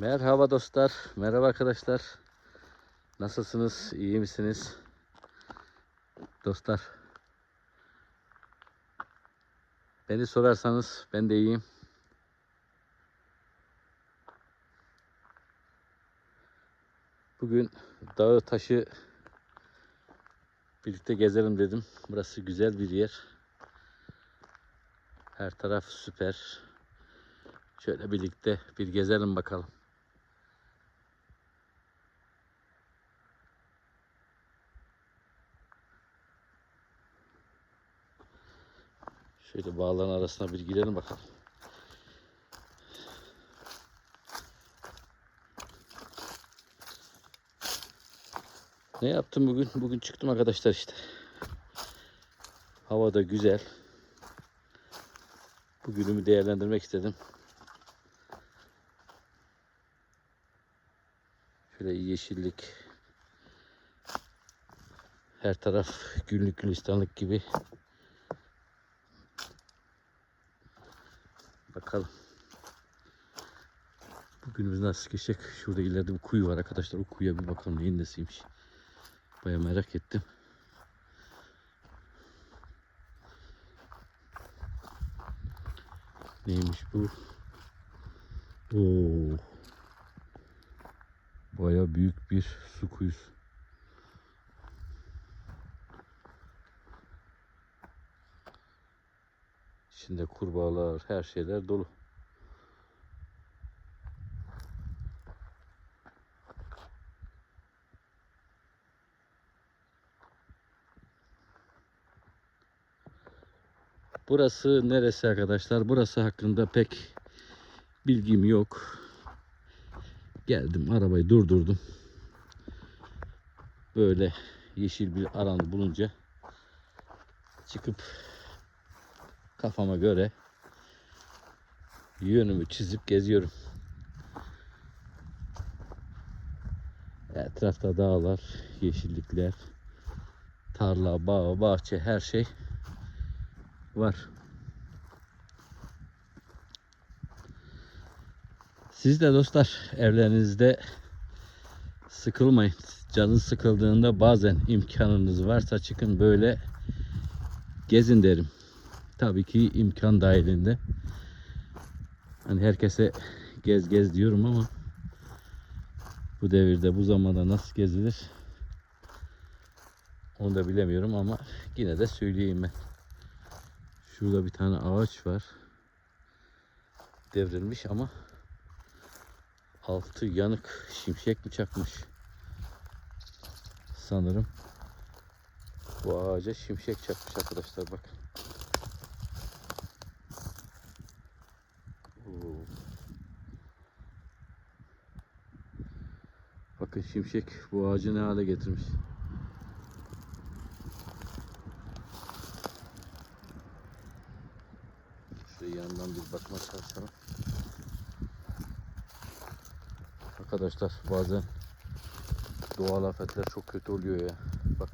Merhaba dostlar, merhaba arkadaşlar. Nasılsınız, iyi misiniz? Dostlar. Beni sorarsanız ben de iyiyim. Bugün dağı taşı birlikte gezelim dedim. Burası güzel bir yer. Her taraf süper. Şöyle birlikte bir gezelim bakalım. Şöyle bağların arasına bir girelim bakalım. Ne yaptım bugün? Bugün çıktım arkadaşlar işte. Hava da güzel. Bugünümü değerlendirmek istedim. Şöyle yeşillik. Her taraf günlük gülistanlık gibi. Bakalım. Bugünümüz nasıl geçecek? Şurada ileride bir kuyu var arkadaşlar. O kuyuya bir bakalım neyin nesiymiş. Baya merak ettim. Neymiş bu? Oo. Baya büyük bir su kuyusu. İçinde kurbağalar, her şeyler dolu. Burası neresi arkadaşlar? Burası hakkında pek bilgim yok. Geldim arabayı durdurdum. Böyle yeşil bir alan bulunca çıkıp kafama göre yönümü çizip geziyorum. Etrafta dağlar, yeşillikler, tarla, bağ, bahçe her şey var. Siz de dostlar evlerinizde sıkılmayın. Canınız sıkıldığında bazen imkanınız varsa çıkın böyle gezin derim. Tabii ki imkan dahilinde. Hani herkese gez gez diyorum ama bu devirde bu zamanda nasıl gezilir onu da bilemiyorum ama yine de söyleyeyim ben. Şurada bir tane ağaç var. Devrilmiş ama altı yanık şimşek mi çakmış? Sanırım bu ağaca şimşek çakmış arkadaşlar bak. Oo. Bakın şimşek bu ağacı ne hale getirmiş. Şöyle yandan bir bakma çalışalım. Arkadaşlar bazen doğal afetler çok kötü oluyor ya. Bak.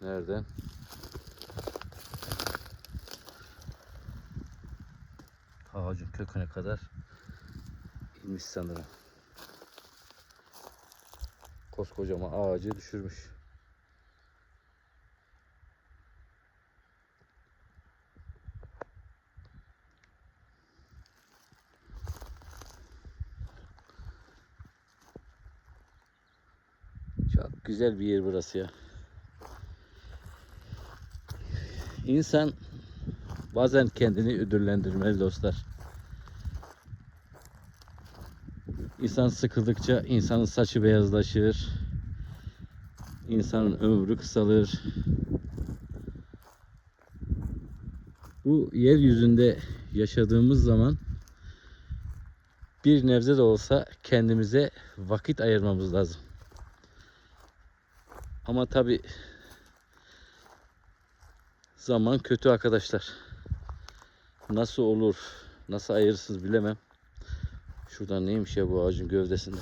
Nereden? Ağacın köküne kadar inmiş sanırım. Koskocaman ağacı düşürmüş. Çok güzel bir yer burası ya. İnsan bazen kendini ödüllendirmeli dostlar. İnsan sıkıldıkça insanın saçı beyazlaşır. İnsanın ömrü kısalır. Bu yeryüzünde yaşadığımız zaman bir nebze de olsa kendimize vakit ayırmamız lazım. Ama tabi zaman kötü arkadaşlar. Nasıl olur, nasıl ayırırsınız bilemem. Şuradan neymiş ya bu ağacın gövdesinde.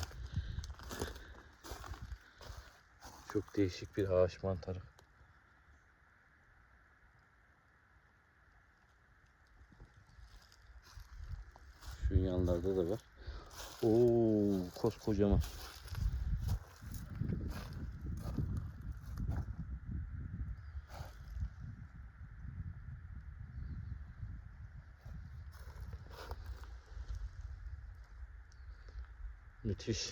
Çok değişik bir ağaç mantarı. Şu yanlarda da var. Oo, koskocaman. Müthiş.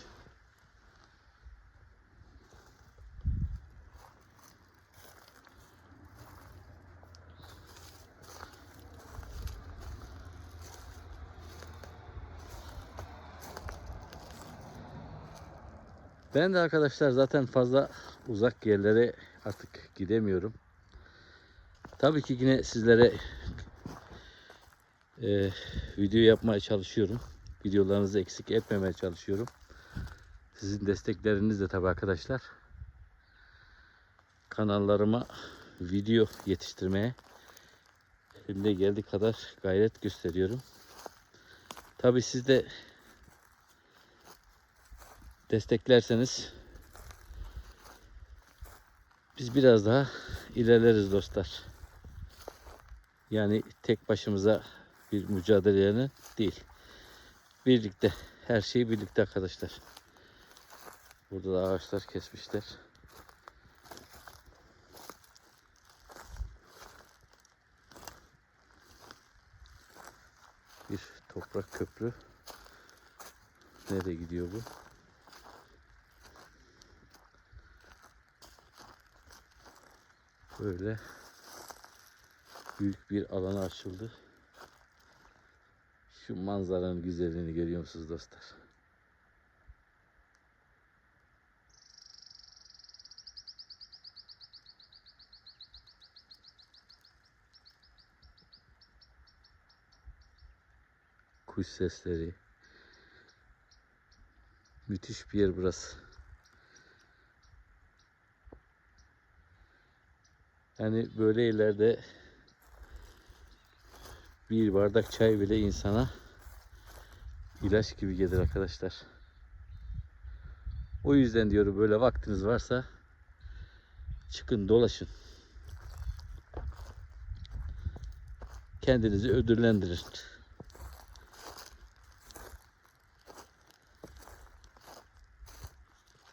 Ben de arkadaşlar zaten fazla uzak yerlere artık gidemiyorum. Tabii ki yine sizlere e, video yapmaya çalışıyorum. Videolarınızı eksik etmemeye çalışıyorum. Sizin destekleriniz de tabii arkadaşlar. Kanallarıma video yetiştirmeye elimde geldiği kadar gayret gösteriyorum. Tabii siz de desteklerseniz biz biraz daha ilerleriz dostlar. Yani tek başımıza bir mücadelenin değil. Birlikte her şeyi birlikte arkadaşlar. Burada da ağaçlar kesmişler. Bir toprak köprü. Nereye gidiyor bu? Böyle büyük bir alana açıldı. Şu manzaranın güzelliğini görüyor musunuz dostlar? Kuş sesleri. Müthiş bir yer burası. Yani böyle yerlerde bir bardak çay bile insana ilaç gibi gelir arkadaşlar. O yüzden diyorum böyle vaktiniz varsa çıkın dolaşın. Kendinizi ödüllendirin.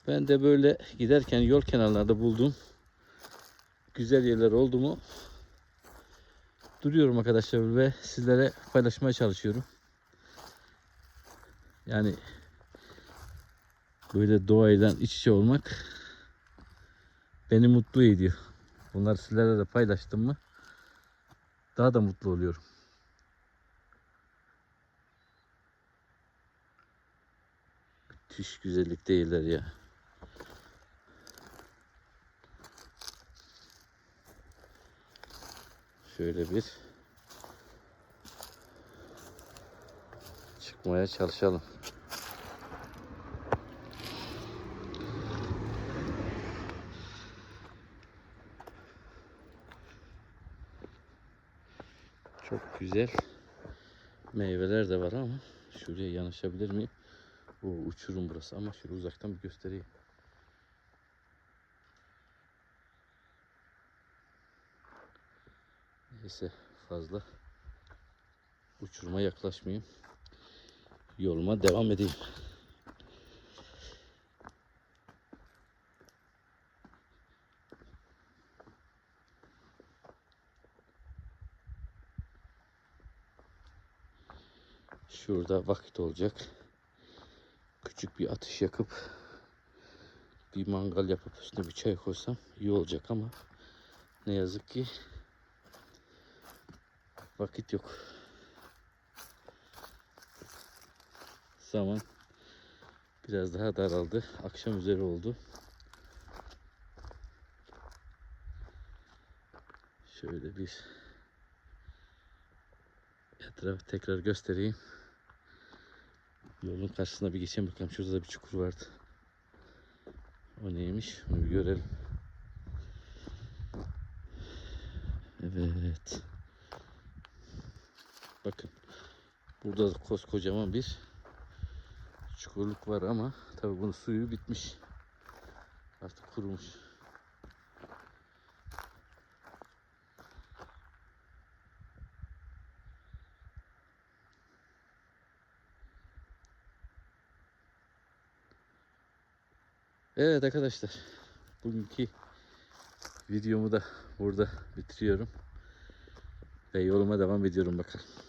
Ben de böyle giderken yol kenarlarında buldum güzel yerler oldu mu duruyorum arkadaşlar ve sizlere paylaşmaya çalışıyorum. Yani böyle doğayla iç içe olmak beni mutlu ediyor. Bunları sizlerle de paylaştım mı daha da mutlu oluyorum. Müthiş güzellik değiller ya. Şöyle bir çıkmaya çalışalım. Çok güzel meyveler de var ama şuraya yanaşabilir miyim? Bu uçurum burası ama şöyle uzaktan bir göstereyim. Neyse fazla uçuruma yaklaşmayayım. Yoluma devam edeyim. Şurada vakit olacak. Küçük bir atış yakıp bir mangal yapıp üstüne bir çay koysam iyi olacak ama ne yazık ki vakit yok. Zaman biraz daha daraldı. Akşam üzeri oldu. Şöyle bir etrafı tekrar göstereyim. Yolun karşısına bir geçeyim bakalım. Şurada da bir çukur vardı. O neymiş? Onu bir görelim. Evet. Bakın. Burada da koskocaman bir çukurluk var ama tabi bunun suyu bitmiş. Artık kurumuş. Evet arkadaşlar. Bugünkü videomu da burada bitiriyorum. Ve yoluma devam ediyorum bakalım.